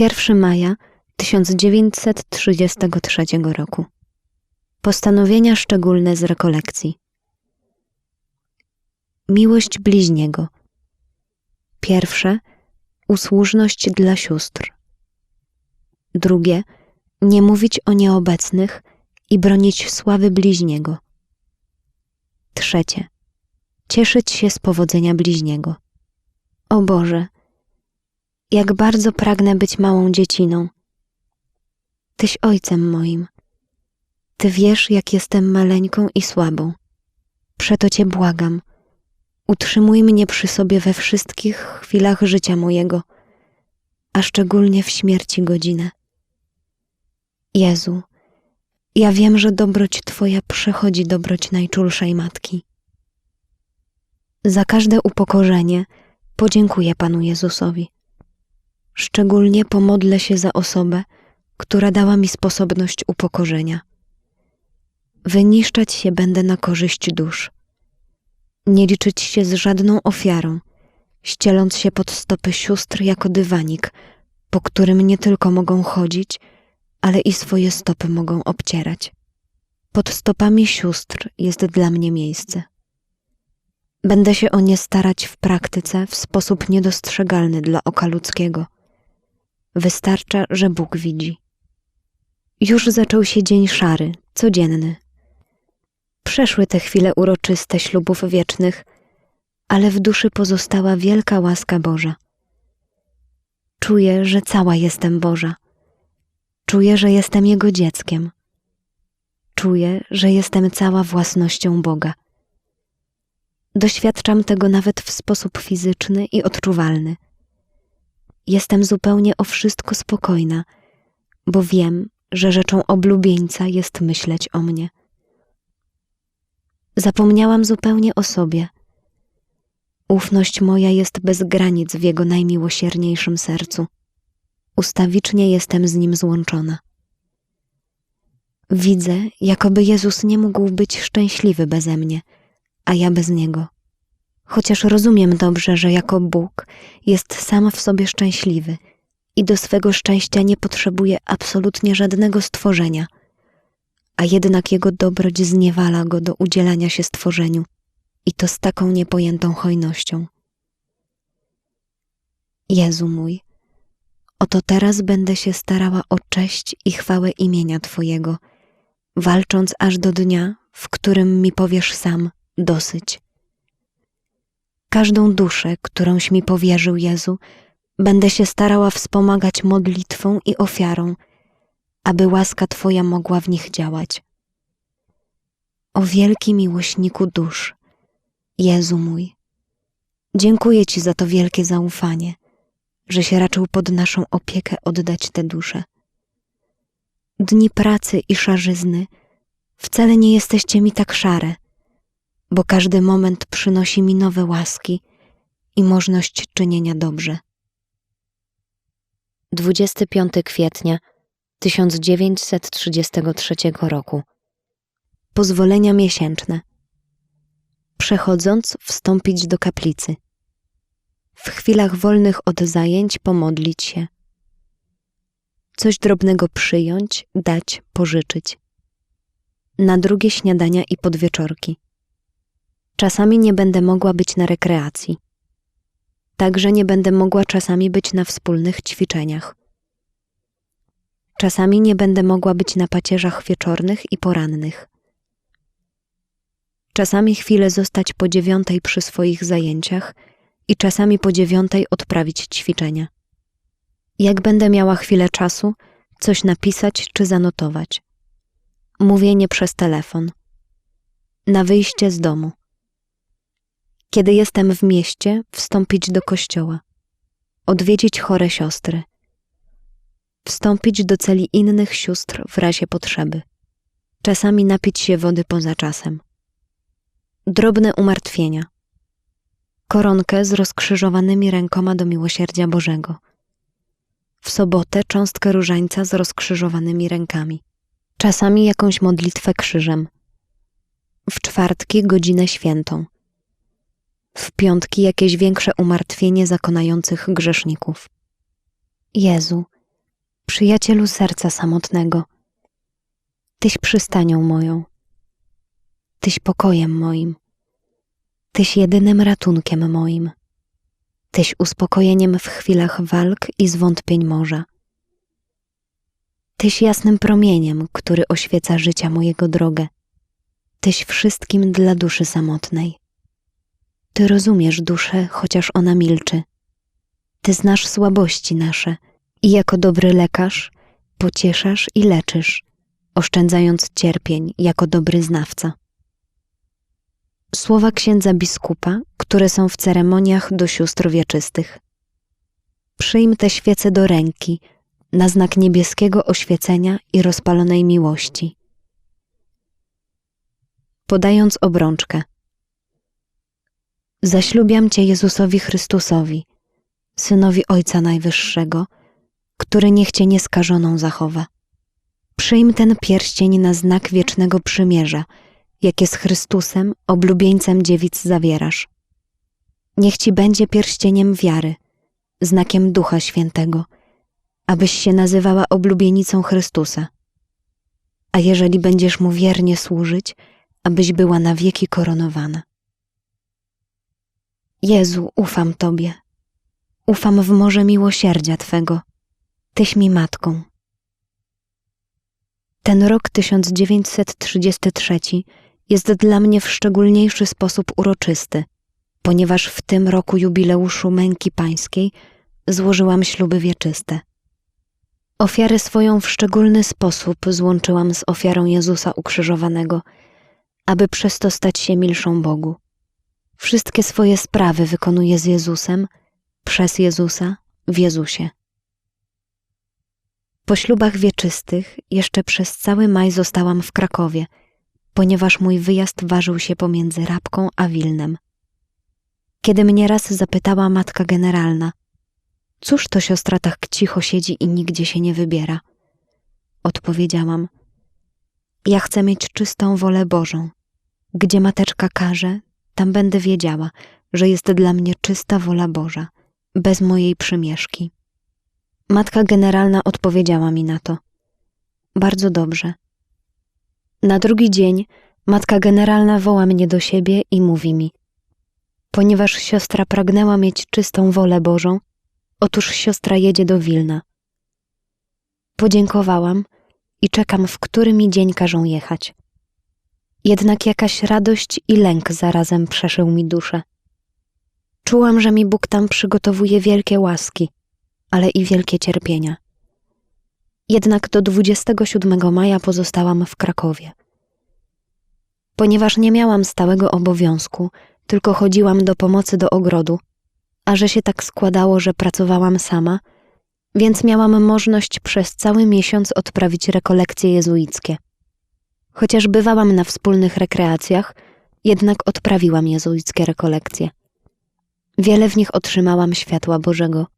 1 maja 1933 roku. Postanowienia szczególne z rekolekcji. Miłość bliźniego. Pierwsze usłużność dla sióstr. Drugie nie mówić o nieobecnych i bronić sławy bliźniego. Trzecie cieszyć się z powodzenia bliźniego. O Boże, jak bardzo pragnę być małą dzieciną. Tyś ojcem moim. Ty wiesz, jak jestem maleńką i słabą. Przeto Cię błagam, utrzymuj mnie przy sobie we wszystkich chwilach życia mojego, a szczególnie w śmierci godzinę. Jezu, ja wiem, że dobroć Twoja przechodzi dobroć najczulszej matki. Za każde upokorzenie podziękuję Panu Jezusowi. Szczególnie pomodlę się za osobę, która dała mi sposobność upokorzenia. Wyniszczać się będę na korzyść dusz. Nie liczyć się z żadną ofiarą, ścieląc się pod stopy sióstr jako dywanik, po którym nie tylko mogą chodzić, ale i swoje stopy mogą obcierać. Pod stopami sióstr jest dla mnie miejsce. Będę się o nie starać w praktyce w sposób niedostrzegalny dla oka ludzkiego. Wystarcza, że Bóg widzi. Już zaczął się dzień szary, codzienny. Przeszły te chwile uroczyste ślubów wiecznych, ale w duszy pozostała wielka łaska Boża. Czuję, że cała jestem Boża. Czuję, że jestem Jego dzieckiem. Czuję, że jestem cała własnością Boga. Doświadczam tego nawet w sposób fizyczny i odczuwalny. Jestem zupełnie o wszystko spokojna, bo wiem, że rzeczą oblubieńca jest myśleć o mnie. Zapomniałam zupełnie o sobie. Ufność moja jest bez granic w jego najmiłosierniejszym sercu. Ustawicznie jestem z nim złączona. Widzę, jakoby Jezus nie mógł być szczęśliwy beze mnie – a ja bez niego. Chociaż rozumiem dobrze, że jako Bóg jest sam w sobie szczęśliwy i do swego szczęścia nie potrzebuje absolutnie żadnego stworzenia, a jednak jego dobroć zniewala go do udzielania się stworzeniu i to z taką niepojętą hojnością. Jezu mój, oto teraz będę się starała o cześć i chwałę imienia Twojego, walcząc aż do dnia, w którym mi powiesz sam – dosyć. Każdą duszę, którąś mi powierzył Jezu, będę się starała wspomagać modlitwą i ofiarą, aby łaska Twoja mogła w nich działać. O wielki miłośniku dusz, Jezu mój, dziękuję Ci za to wielkie zaufanie, że się raczył pod naszą opiekę oddać te dusze. Dni pracy i szarzyzny wcale nie jesteście mi tak szare – bo każdy moment przynosi mi nowe łaski i możliwość czynienia dobrze. 25 kwietnia 1933 roku. Pozwolenia miesięczne. Przechodząc, wstąpić do kaplicy. W chwilach wolnych od zajęć pomodlić się. Coś drobnego przyjąć, dać, pożyczyć. Na drugie śniadania i podwieczorki Czasami nie będę mogła być na rekreacji. Także nie będę mogła czasami być na wspólnych ćwiczeniach. Czasami nie będę mogła być na pacierzach wieczornych i porannych. Czasami chwilę zostać po dziewiątej przy swoich zajęciach i czasami po dziewiątej odprawić ćwiczenia. Jak będę miała chwilę czasu, coś napisać czy zanotować. Mówienie przez telefon. Na wyjście z domu. Kiedy jestem w mieście, wstąpić do kościoła, odwiedzić chore siostry, wstąpić do celi innych sióstr w razie potrzeby, czasami napić się wody poza czasem. Drobne umartwienia. Koronkę z rozkrzyżowanymi rękoma do miłosierdzia Bożego. W sobotę cząstkę różańca z rozkrzyżowanymi rękami. Czasami jakąś modlitwę krzyżem. W czwartki godzinę świętą – w piątki jakieś większe umartwienie zakonających grzeszników. Jezu, Przyjacielu serca samotnego, Tyś przystanią moją, Tyś pokojem moim, Tyś jedynym ratunkiem moim, Tyś uspokojeniem w chwilach walk i zwątpień morza. Tyś jasnym promieniem, który oświeca życia mojego drogę. Tyś wszystkim dla duszy samotnej. Ty rozumiesz duszę, chociaż ona milczy. Ty znasz słabości nasze i jako dobry lekarz pocieszasz i leczysz, oszczędzając cierpień jako dobry znawca. Słowa księdza biskupa, które są w ceremoniach do sióstr wieczystych. Przyjm te świece do ręki na znak niebieskiego oświecenia i rozpalonej miłości. Podając obrączkę. Zaślubiam Cię Jezusowi Chrystusowi, Synowi Ojca Najwyższego, który niech Cię nieskażoną zachowa. Przyjm ten pierścień na znak wiecznego przymierza, jakie z Chrystusem, oblubieńcem dziewic zawierasz. Niech Ci będzie pierścieniem wiary, znakiem Ducha Świętego, abyś się nazywała oblubienicą Chrystusa. A jeżeli będziesz Mu wiernie służyć, abyś była na wieki koronowana. Jezu, ufam Tobie. Ufam w morze miłosierdzia Twego. Tyś mi matką. Ten rok 1933 jest dla mnie w szczególniejszy sposób uroczysty, ponieważ w tym roku jubileuszu męki pańskiej złożyłam śluby wieczyste. Ofiarę swoją w szczególny sposób złączyłam z ofiarą Jezusa ukrzyżowanego, aby przez to stać się milszą Bogu. Wszystkie swoje sprawy wykonuję z Jezusem, przez Jezusa, w Jezusie. Po ślubach wieczystych jeszcze przez cały maj zostałam w Krakowie, ponieważ mój wyjazd ważył się pomiędzy Rabką a Wilnem. Kiedy mnie raz zapytała matka generalna, cóż to siostra tak cicho siedzi i nigdzie się nie wybiera? Odpowiedziałam, ja chcę mieć czystą wolę Bożą. Gdzie mateczka każe, tam będę wiedziała, że jest dla mnie czysta wola Boża, bez mojej przymieszki. Matka generalna odpowiedziała mi na to. Bardzo dobrze. Na drugi dzień matka generalna woła mnie do siebie i mówi mi: Ponieważ siostra pragnęła mieć czystą wolę Bożą, otóż siostra jedzie do Wilna. Podziękowałam i czekam, w który mi dzień każą jechać. Jednak jakaś radość i lęk zarazem przeszył mi duszę. Czułam, że mi Bóg tam przygotowuje wielkie łaski, ale i wielkie cierpienia. Jednak do 27 maja pozostałam w Krakowie. Ponieważ nie miałam stałego obowiązku, tylko chodziłam do pomocy do ogrodu, a że się tak składało, że pracowałam sama, więc miałam możliwość przez cały miesiąc odprawić rekolekcje jezuickie. Chociaż bywałam na wspólnych rekreacjach, jednak odprawiłam jezuickie rekolekcje. Wiele w nich otrzymałam światła Bożego –